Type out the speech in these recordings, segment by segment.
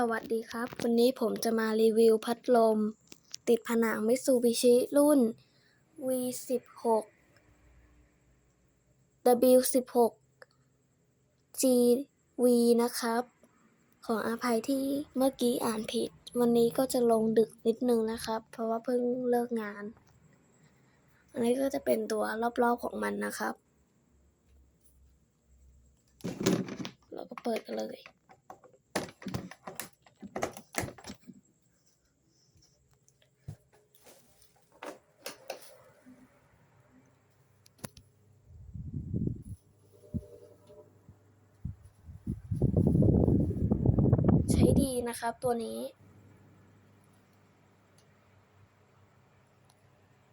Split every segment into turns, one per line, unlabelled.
สวัสดีครับ วันนี้ผมจะมารีวิวพัดลม ติดผนังมิตซูบิชิรุ่น V16 W16 GV นะครับ ขออภัยที่เมื่อกี้อ่านผิด วันนี้ก็จะลงดึกนิดนึงนะครับ เพราะว่าเพิ่งเลิกงาน อันนี้ก็จะเป็นตัวรอบๆของมันนะครับ เราก็เปิดกันเลย ใช้ดีนะครับ ตัวนี้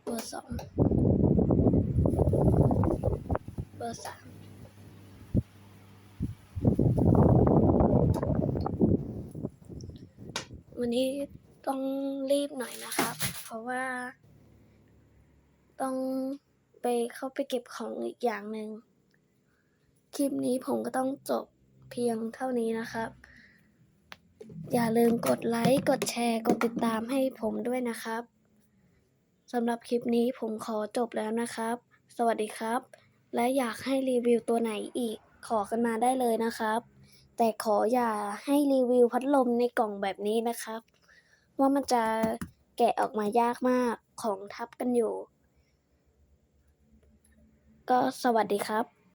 เบอร์สองเบอร์สามวันนี้ต้องรีบหน่อยนะครับ เพราะว่า ต้องไปเข้าไปเก็บของอีกอย่างหนึ่งคลิปนี้ผมก็ต้องจบเพียงเท่านี้นะครับ อย่าลืมกดไลค์ กดแชร์ กดติดตามให้ผมด้วยนะครับสำหรับคลิปนี้ผมขอจบแล้วนะครับ สวัสดีครับ และอยากให้รีวิวตัวไหนอีกขอกันมาได้เลยนะครับ แต่ขออย่าให้รีวิวพัดลมในกล่องแบบนี้นะครับ ว่ามันจะแกะออกมายากมากของทับกันอยู่ ก็สวัสดีครับ